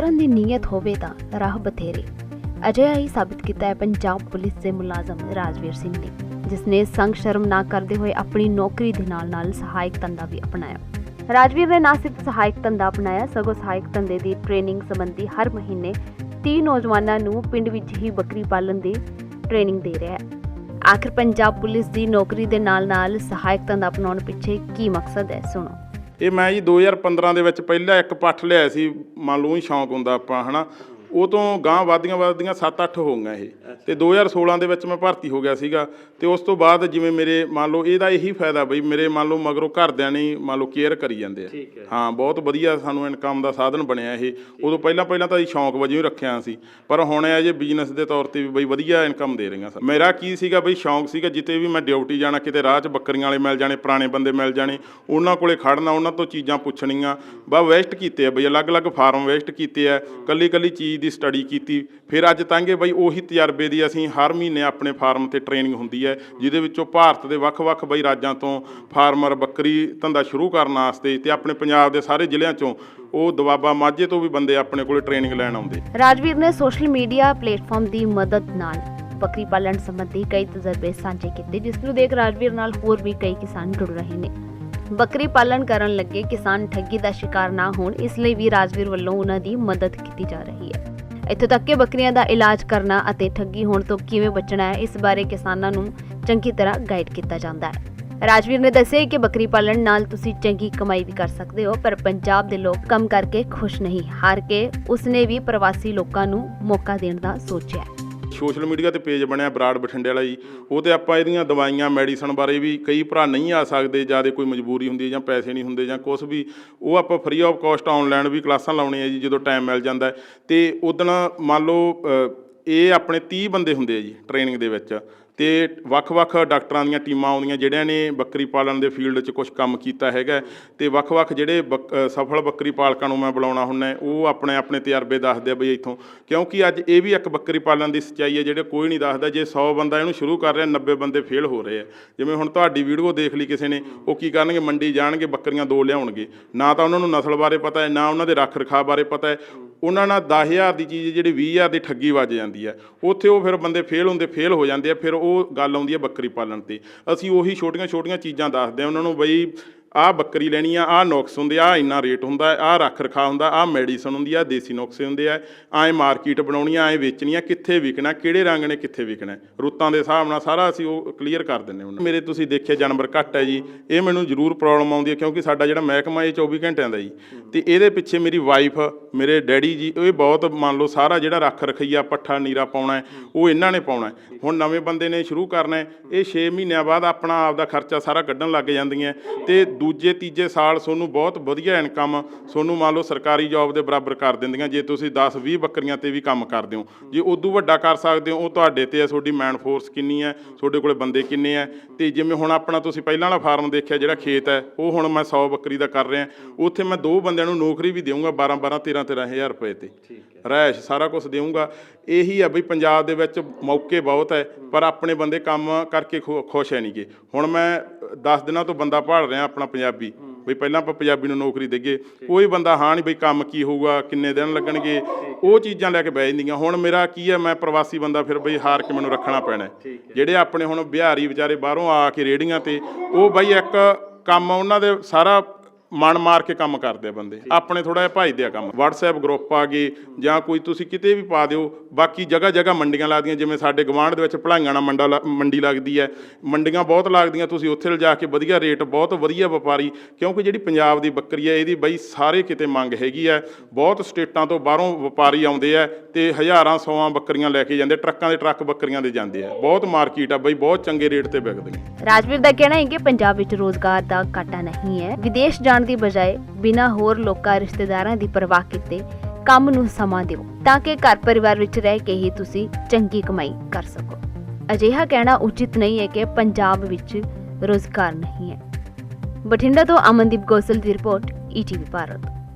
ਨੀਅਤ ਹੋਵੇ ਤਾਂ ਰਾਹ ਬਥੇਰੇ। ਅਜਿਹਾ ਹੀ ਸਾਬਿਤ ਕੀਤਾ ਹੈ ਪੰਜਾਬ ਪੁਲਿਸ ਦੇ ਮੁਲਾਜ਼ਮ ਰਾਜਵੀਰ ਸਿੰਘ ਨੇ ਜਿਸ ਨੇ ਸੰਗ ਸ਼ਰਮ ਨਾ ਕਰਦੇ ਹੋਏ ਆਪਣੀ ਨੌਕਰੀ ਦੇ ਨਾਲ-ਨਾਲ ਸਹਾਇਕ ਧੰਦਾ ਵੀ ਅਪਣਾਇਆ। ਰਾਜਵੀਰ ਨੇ ਨਾ ਸਿਰਫ ਸਹਾਇਕ ਧੰਦਾ ਅਪਣਾਇਆ, ਸਗੋਂ ਸਹਾਇਕ ਧੰਦੇ ਦੀ ਟ੍ਰੇਨਿੰਗ ਸੰਬੰਧੀ ਹਰ ਮਹੀਨੇ 30 ਨੌਜਵਾਨਾਂ ਨੂੰ ਪਿੰਡ ਵਿੱਚ ਹੀ ਬੱਕਰੀ ਪਾਲਣ ਦੀ ਟ੍ਰੇਨਿੰਗ ਦੇ ਰਿਹਾ ਹੈ। ਆਖਿਰ ਪੰਜਾਬ ਪੁਲਿਸ ਦੀ ਨੌਕਰੀ ਦੇ ਨਾਲ-ਨਾਲ ਸਹਾਇਕ ਧੰਦਾ ਅਪਣਾਉਣ ਪਿੱਛੇ ਕੀ ਮਕਸਦ ਹੈ, ਸੁਣੋ। ਇਹ ਮੈਂ ਜੀ 2015 ਦੇ ਵਿੱਚ ਪਹਿਲਾਂ ਇੱਕ ਪੱਠ ਲਿਆ ਸੀ। ਮੰਨ ਲਓ ਹੀ ਸ਼ੌਂਕ ਹੁੰਦਾ ਆਪਾਂ, ਹਨਾ? ਉਹ ਤੋਂ ਗਾਂ ਵਧਦੀਆਂ ਵਧਦੀਆਂ 7-8 ਹੋ ਗਈਆਂ ਇਹ। ਤੇ 2016 ਦੇ ਵਿੱਚ ਮੈਂ ਭਰਤੀ ਹੋ ਗਿਆ ਸੀਗਾ। ਤੇ ਉਸ ਤੋਂ ਬਾਅਦ ਜਿਵੇਂ ਮੇਰੇ ਮੰਨ ਲਓ ਇਹਦਾ ਇਹੀ ਫਾਇਦਾ ਬਈ ਮੇਰੇ ਮੰਨ ਲਓ ਮਗਰੋਂ ਘਰਦਿਆਂ ਨੇ ਮੰਨ ਲਓ ਕੇਅਰ ਕਰੀ ਜਾਂਦੇ ਆ। ਹਾਂ। ਬਹੁਤ ਵਧੀਆ ਸਾਨੂੰ ਇਨਕਮ ਦਾ ਸਾਧਨ ਬਣਿਆ ਇਹ। ਉਦੋਂ ਪਹਿਲਾਂ ਪਹਿਲਾਂ ਤਾਂ ਅਸੀਂ ਸ਼ੌਂਕ ਵਜੋਂ ਹੀ ਰੱਖਿਆ ਸੀ। ਪਰ ਹੁਣ ਇਹ ਜੇ ਬਿਜ਼ਨਸ ਦੇ ਤੌਰ ਤੇ ਵੀ ਬਈ ਵਧੀਆ ਇਨਕਮ ਦੇ ਰਹੀਆਂ ਸਨ ਮੇਰਾ ਕੀ ਸੀਗਾ ਬਈ ਸ਼ੌਂਕ ਸੀਗਾ ਜਿੱਤੇ ਵੀ ਮੈਂ ਡਿਊਟੀ ਜਾਣਾ ਕਿਤੇ ਰਾਹ 'ਚ ਬੱਕਰੀਆਂ ਵਾਲੇ ਮਿਲ ਜਾਣੇ ਪੁਰਾਣੇ ਬੰਦੇ ਮਿਲ ਜਾਣੇ ਉਹਨਾਂ ਕੋਲੇ ਖੜਨਾ ਉਹਨਾਂ ਤੋਂ ਚੀਜ਼ਾਂ ਪੁੱਛਣੀਆਂ। ਬਾ ਵੈਸਟ ਕੀਤੇ ਆ ਬਈ ਅਲੱਗ-ਅਲੱਗ ਫਾਰਮ ਵੈਸਟ ਕੀਤੇ ਆ। ਕੱਲੀ ਕੱਲੀ ਚੀਜ਼ ਦੀ ਸਟੱਡੀ ਕੀਤੀ। ਫਿਰ ਅੱਜ ਤਾਂਗੇ ਬਈ ਉਹੀ ਤਜਰਬੇ ਦੀ ਅਸੀਂ ਹਰ ਮਹੀਨੇ ਆਪਣੇ ਫਾਰਮ ਤੇ ਟ੍ਰੇਨਿੰਗ ਹੁੰਦੀ ਹੈ, ਜਿਹਦੇ ਵਿੱਚੋਂ ਭਾਰਤ ਦੇ ਵੱਖ-ਵੱਖ ਬਈ ਰਾਜਾਂ ਤੋਂ ਫਾਰਮਰ ਬੱਕਰੀ ਧੰਦਾ ਸ਼ੁਰੂ ਕਰਨ ਵਾਸਤੇ ਤੇ ਆਪਣੇ ਪੰਜਾਬ ਦੇ ਸਾਰੇ ਜ਼ਿਲ੍ਹਿਆਂ ਚੋਂ ਉਹ ਦਵਾਬਾ ਮਾਝੇ ਤੋਂ ਵੀ ਬੰਦੇ ਆਪਣੇ ਕੋਲੇ ਟ੍ਰੇਨਿੰਗ ਲੈਣ ਆਉਂਦੇ। ਰਾਜਵੀਰ ਨੇ ਸੋਸ਼ਲ ਮੀਡੀਆ ਪਲੇਟਫਾਰਮ ਦੀ ਮਦਦ ਨਾਲ ਬੱਕਰੀ ਪਾਲਣ ਸੰਬੰਧੀ ਕਈ ਤਜਰਬੇ ਸਾਂਝੇ ਕੀਤੇ, ਜਿਸ ਨੂੰ ਦੇਖ ਰਾਜਵੀਰ ਨਾਲ ਹੋਰ ਵੀ ਕਈ ਕਿਸਾਨ ਜੁੜ ਰਹੇ ਨੇ। ਬੱਕਰੀ ਪਾਲਣ ਕਰਨ ਲੱਗੇ ਕਿਸਾਨ ਠੱਗੀ ਦਾ ਸ਼ਿਕਾਰ ਨਾ ਹੋਣ, ਇਸ ਲਈ ਵੀ ਰਾਜਵੀਰ ਵੱਲੋਂ ਉਹਨਾਂ ਦੀ ਮਦਦ ਕੀਤੀ ਜਾ ਰਹੀ ਹੈ। ਇੱਥੋਂ ਤੱਕ ਕਿ ਬੱਕਰੀਆਂ ਦਾ ਇਲਾਜ ਕਰਨਾ ਅਤੇ ਠੱਗੀ ਹੋਣ ਤੋਂ ਕਿਵੇਂ ਬਚਣਾ ਹੈ, ਇਸ ਬਾਰੇ ਕਿਸਾਨਾਂ ਨੂੰ ਚੰਗੀ ਤਰ੍ਹਾਂ ਗਾਈਡ ਕੀਤਾ ਜਾਂਦਾ ਹੈ। ਰਾਜਵੀਰ ਨੇ ਦੱਸਿਆ ਕਿ ਬੱਕਰੀ ਪਾਲਣ ਨਾਲ ਤੁਸੀਂ ਚੰਗੀ ਕਮਾਈ ਵੀ ਕਰ ਸਕਦੇ ਹੋ, ਪਰ ਪੰਜਾਬ ਦੇ ਲੋਕ ਕੰਮ ਕਰਕੇ ਖੁਸ਼ ਨਹੀਂ, ਹਾਰ ਕੇ ਉਸਨੇ ਵੀ ਪ੍ਰਵਾਸੀ ਲੋਕਾਂ ਨੂੰ ਮੌਕਾ ਦੇਣ ਦਾ ਸੋਚਿਆ ਸੋਸ਼ਲ ਮੀਡੀਆ ਤੇ ਪੇਜ ਬਣਿਆ ਬਰਾੜ ਬਠਿੰਡੇ ਵਾਲਾ ਜੀ। ਉਹ ਤੇ ਆਪਾਂ ਇਹਦੀਆਂ ਦਵਾਈਆਂ, ਮੈਡੀਸਨ ਬਾਰੇ ਵੀ ਕਈ ਭਰਾ ਨਹੀਂ ਆ ਸਕਦੇ ਜ਼ਿਆਦਾ ਕੋਈ ਮਜਬੂਰੀ ਹੁੰਦੀ ਹੈ, ਜਾਂ ਪੈਸੇ ਨਹੀਂ ਹੁੰਦੇ, ਜਾਂ ਕੁਝ ਵੀ। ਉਹ ਆਪਾਂ ਫ੍ਰੀ ਆਫ ਕਾਸਟ ਆਨਲਾਈਨ ਵੀ ਕਲਾਸਾਂ ਲਾਉਣੇ ਲਾਉਣੀਆਂ ਜੀ, ਜਦੋਂ ਟਾਈਮ ਮਿਲ ਜਾਂਦਾ ਹੈ। ਤੇ ਉਦਣ ਮੰਨ ਲਓ ਇਹ ਆਪਣੇ 30 ਬੰਦੇ ਹੁੰਦੇ ਆ ਜੀ ਟ੍ਰੇਨਿੰਗ ਦੇ ਵਿੱਚ। ਤੇ ਵੱਖ-ਵੱਖ ਡਾਕਟਰਾਂ ਦੀਆਂ ਟੀਮਾਂ ਆਉਂਦੀਆਂ, ਜਿਹੜਿਆਂ ਨੇ ਬੱਕਰੀ ਪਾਲਣ ਦੇ ਫੀਲਡ 'ਚ ਕੁਝ ਕੰਮ ਕੀਤਾ ਹੈਗਾ। ਤੇ ਵੱਖ-ਵੱਖ ਜਿਹੜੇ ਬੱਕ- ਸਫਲ ਬੱਕਰੀ ਪਾਲਕਾਂ ਨੂੰ ਮੈਂ ਬੁਲਾਉਣਾ ਹੁੰਦਾ ਉਹ ਆਪਣੇ ਆਪਣੇ ਤਜਰਬੇ ਦੱਸਦੇ ਆ ਬਈ ਇੱਥੋਂ। ਕਿਉਂਕਿ ਅੱਜ ਇਹ ਵੀ ਇੱਕ ਬੱਕਰੀ ਪਾਲਣ ਦੀ ਸੱਚਾਈ ਹੈ, ਜਿਹੜੇ ਕੋਈ ਨਹੀਂ ਦੱਸਦਾ, ਜੇ 100 ਬੰਦਾ ਇਹਨੂੰ ਸ਼ੁਰੂ ਕਰ ਰਿਹਾ 90 ਬੰਦੇ ਫੇਲ ਹੋ ਰਹੇ ਆ। ਜਿਵੇਂ ਹੁਣ ਤੁਹਾਡੀ ਵੀਡੀਓ ਦੇਖ ਲਈ ਕਿਸੇ ਨੇ, ਉਹ ਕੀ ਕਰਨਗੇ, ਮੰਡੀ ਜਾਣਗੇ, ਬੱਕਰੀਆਂ ਦੋ ਲਿਆਉਣਗੇ। ਨਾ ਤਾਂ ਉਹਨਾਂ ਨੂੰ ਨਸਲ ਬਾਰੇ ਪਤਾ ਹੈ, ਨਾ ਉਹਨਾਂ ਦੇ ਰੱਖ ਰਖਾਅ ਬਾਰੇ ਪਤਾ ਹੈ। ਉਹਨਾਂ ਨਾਲ 10000 ਦੀ ਚੀਜ਼ ਜਿਹੜੀ 20000 ਦੀ ਠੱਗੀ ਵੱਜ ਜਾਂਦੀ ਹੈ। ਉੱਥੇ ਉਹ ਫਿਰ ਬੰਦੇ ਫੇਲ ਹੁੰਦੇ ਫੇਲ ਹੋ ਜਾਂਦੇ ਆ, ਫਿਰ ਉਹ ਗੱਲ ਆਉਂਦੀ ਹੈ ਬੱਕਰੀ ਪਾਲਣ ਤੇ। ਅਸੀਂ ਉਹੀ ਛੋਟੀਆਂ ਛੋਟੀਆਂ ਚੀਜ਼ਾਂ ਦੱਸਦੇ ਆ ਉਹਨਾਂ ਨੂੰ ਬਈ ਆਹ ਬੱਕਰੀ ਲੈਣੀ ਆ, ਆਹ ਨੁਕਸ ਹੁੰਦੇ ਆ, ਆਹ ਇੰਨਾ ਰੇਟ ਹੁੰਦਾ ਆਹ ਰੱਖ ਰਖਾ ਹੁੰਦਾ, ਆਹ ਮੈਡੀਸਨ ਹੁੰਦੀ ਆ, ਦੇਸੀ ਨੁਕਸੇ ਹੁੰਦੇ ਆ ਐਂ ਮਾਰਕੀਟ ਬਣਾਉਣੀ ਆ ਐਂ ਵੇਚਣੀ ਆ, ਕਿੱਥੇ ਵਿਕਣਾ, ਕਿਹੜੇ ਰੰਗ ਨੇ, ਕਿੱਥੇ ਵਿਕਣਾ ਰੁੱਤਾਂ ਦੇ ਹਿਸਾਬ ਨਾਲ ਸਾਰਾ ਅਸੀਂ ਉਹ ਕਲੀਅਰ ਕਰ ਦਿੰਦੇ ਉਹਨਾਂ ਮੇਰੇ ਤੁਸੀਂ ਦੇਖਿਆ ਜਾਨਵਰ ਘੱਟ ਹੈ ਜੀ, ਇਹ ਮੈਨੂੰ ਜ਼ਰੂਰ ਪ੍ਰੋਬਲਮ ਆਉਂਦੀ ਹੈ ਕਿਉਂਕਿ ਸਾਡਾ ਜਿਹੜਾ ਮਹਿਕਮਾ ਇਹ 24 ਘੰਟਿਆਂ ਦਾ ਜੀ। ਤੇ ਇਹਦੇ ਪਿੱਛੇ ਮੇਰੀ ਵਾਈਫ ਮੇਰੇ ਡੈਡੀ ਜੀ ਇਹ ਬਹੁਤ ਮੰਨ ਲਓ ਸਾਰਾ ਜਿਹੜਾ ਰੱਖ ਰਖਈਆ, ਪੱਠਾ, ਨੀਰਾ ਪਾਉਣਾ ਉਹ ਇਹਨਾਂ ਨੇ ਪਾਉਣਾ ਹੁਣ ਨਵੇਂ ਬੰਦੇ ਨੇ ਸ਼ੁਰੂ ਕਰਨਾ ਇਹ 6 ਮਹੀਨਿਆਂ ਬਾਅਦ ਆਪਣਾ ਆਪ ਦਾ ਖਰਚਾ ਸਾਰਾ ਕੱਢਣ ਲੱਗ ਜਾਂਦੀਆਂ ਤੇ ਦੂਜੇ ਤੀਜੇ ਸਾਲ ਤੁਹਾਨੂੰ ਬਹੁਤ ਵਧੀਆ ਇਨਕਮ ਤੁਹਾਨੂੰ ਮੰਨ ਲਓ ਸਰਕਾਰੀ ਜੌਬ ਦੇ ਬਰਾਬਰ ਕਰ ਦਿੰਦੀਆਂ ਜੇ ਤੁਸੀਂ 10 20 ਬੱਕਰੀਆਂ ਤੇ ਵੀ ਕੰਮ ਕਰਦੇ ਹੋ। ਜੇ ਉਦੋਂ ਵੱਡਾ ਕਰ ਸਕਦੇ ਹੋ ਉਹ ਤੁਹਾਡੇ ਤੇ ਹੈ ਤੁਹਾਡੀ ਮੈਨ ਫੋਰਸ ਕਿੰਨੀ ਹੈ ਤੁਹਾਡੇ ਕੋਲੇ ਬੰਦੇ ਕਿੰਨੇ ਹੈ। ਤੇ ਜਿਵੇਂ ਹੁਣ ਆਪਣਾ ਤੁਸੀਂ ਪਹਿਲਾਂ ਵਾਲਾ ਫਾਰਮ ਦੇਖਿਆ ਜਿਹੜਾ ਖੇਤ ਹੈ ਉਹ ਹੁਣ ਮੈਂ 100 ਬੱਕਰੀ ਦਾ ਕਰ ਰਿਹਾ। ਉੱਥੇ ਮੈਂ ਦੋ ਬੰਦਿਆਂ ਨੂੰ ਨੌਕਰੀ ਵੀ ਦੇਵਾਂਗਾ 12 12 13 13000 ਰੁਪਏ ਤੇ। ਰਹਿਸ਼ ਸਾਰਾ ਕੁਝ ਦੇਵਾਂਗਾ ਇਹੀ ਆ ਬਈ ਪੰਜਾਬ ਦੇ ਵਿੱਚ ਮੌਕੇ ਬਹੁਤ ਹੈ ਪਰ ਆਪਣੇ ਬੰਦੇ ਕੰਮ ਕਰਕੇ ਖੁਸ਼ ਹੈ ਨਹੀਂਗੇ ਹੁਣ ਮੈਂ 10 ਦਿਨਾਂ ਤੋਂ ਬੰਦਾ ਭਾਲ ਰਿਹਾ ਆਪਣਾ ਪੰਜਾਬੀ। ਬਈ ਪਹਿਲਾਂ ਆਪਾਂ ਪੰਜਾਬੀ ਨੂੰ ਨੌਕਰੀ ਦੇਈਏ ਕੋਈ ਬੰਦਾ ਹਾਂ ਨਹੀਂ ਬਈ ਕੰਮ ਕੀ ਹੋਊਗਾ ਕਿੰਨੇ ਦਿਨ ਲੱਗਣਗੇ ਉਹ ਚੀਜ਼ਾਂ ਲੈ ਕੇ ਬਹਿ ਜਾਂਦੀਆਂ। ਹੁਣ ਮੇਰਾ ਕੀ ਹੈ ਮੈਂ ਪ੍ਰਵਾਸੀ ਬੰਦਾ ਫਿਰ ਬਈ ਹਾਰ ਕੇ ਮੈਨੂੰ ਰੱਖਣਾ ਪੈਣਾ। ਜਿਹੜੇ ਆਪਣੇ ਹੁਣ ਬਿਹਾਰੀ ਵਿਚਾਰੇ ਬਾਹਰੋਂ ਆ ਕੇ ਰੇੜੀਆਂ ਤੇ ਉਹ ਬਈ ਇੱਕ ਕੰਮ ਉਹਨਾਂ ਦੇ ਸਾਰਾ ਮਨ ਮਾਰ ਕੇ ਕੰਮ ਕਰਦੇ ਆ ਬੰਦੇ। ਆਪਣੇ ਥੋੜਾ ਜਿਹਾ ਭਾਈਦੇ ਆ ਕੰਮ। WhatsApp ਗਰੁੱਪ ਆ ਗਏ ਜਾਂ ਕੋਈ ਤੁਸੀਂ ਕਿਤੇ ਵੀ ਪਾ ਦਿਓ, ਬਾਕੀ ਜਗ੍ਹਾ ਜਗ੍ਹਾ ਮੰਡੀਆਂ ਲੱਗਦੀਆਂ ਜਿਵੇਂ ਸਾਡੇ ਗਵਾਂਢ ਦੇ ਵਿੱਚ ਭਲਾਈਆਂ ਨਾਲ ਮੰਡਾ ਲ- ਮੰਡੀ ਲੱਗਦੀ ਹੈ। ਮੰਡੀਆਂ ਬਹੁਤ ਲੱਗਦੀਆਂ, ਤੁਸੀਂ ਉੱਥੇ ਲਿਜਾ ਕੇ ਵਧੀਆ ਰੇਟ, ਬਹੁਤ ਵਧੀਆ ਵਪਾਰੀ, ਕਿਉਂਕਿ ਜਿਹੜੀ ਪੰਜਾਬ ਦੀ ਬੱਕਰੀ ਹੈ, ਇਹਦੀ ਬਈ ਸਾਰੇ ਕਿਤੇ ਮੰਗ ਹੈਗੀ ਹੈ। ਬਹੁਤ ਸਟੇਟਾਂ ਤੋਂ ਬਾਹਰੋਂ ਵਪਾਰੀ ਆਉਂਦੇ ਆ ਤੇ ਹਜ਼ਾਰਾਂ, ਸੌਆਂ ਬੱਕਰੀਆਂ ਲੈ ਕੇ ਜਾਂਦੇ, ਟਰੱਕਾਂ ਦੇ ਟਰੱਕ ਬੱਕਰੀਆਂ ਦੇ ਜਾਂਦੇ ਆ। ਬਹੁਤ ਮਾਰਕੀਟ ਆ ਬਈ, ਬਹੁਤ ਚੰਗੇ ਰੇਟ ਤੇ ਵਿਕਦੀਆਂ ਰਾਜਵੀਰ ਦਾ ਕਹਿਣਾ ਹੈ ਕਿ ਪੰਜਾਬ ਵਿੱਚ ਰੋਜ਼ਗਾਰ ਦਾ ਘਾਟਾ ਨਹੀਂ ਹੈ। ਵਿਦੇਸ਼ ਜਾਣ ਦੀ ਬਜਾਏ ਬਿਨਾਂ ਹੋਰ ਲੋਕਾਂ ਰਿਸ਼ਤੇਦਾਰਾਂ ਦੀ ਪਰਵਾਹ ਕੀਤੇ ਕੰਮ ਨੂੰ ਸਮਾਂ ਦਿਓ, ਤਾਂ ਕਿ ਘਰ ਪਰਿਵਾਰ ਵਿੱਚ ਰਹਿ ਕੇ ਹੀ ਤੁਸੀਂ ਚੰਗੀ ਕਮਾਈ ਕਰ ਸਕੋ। ਅਜਿਹਾ ਕਹਿਣਾ ਉਚਿਤ ਨਹੀਂ ਹੈ ਕਿ ਪੰਜਾਬ ਵਿੱਚ ਰੋਜ਼ਗਾਰ ਨਹੀਂ ਹੈ। ਬਠਿੰਡਾ ਤੋਂ ਅਮਨਦੀਪ ਗੋਸਲ ਦੀ ਰਿਪੋਰਟ ਈਟੀਵੀ ਭਾਰਤ।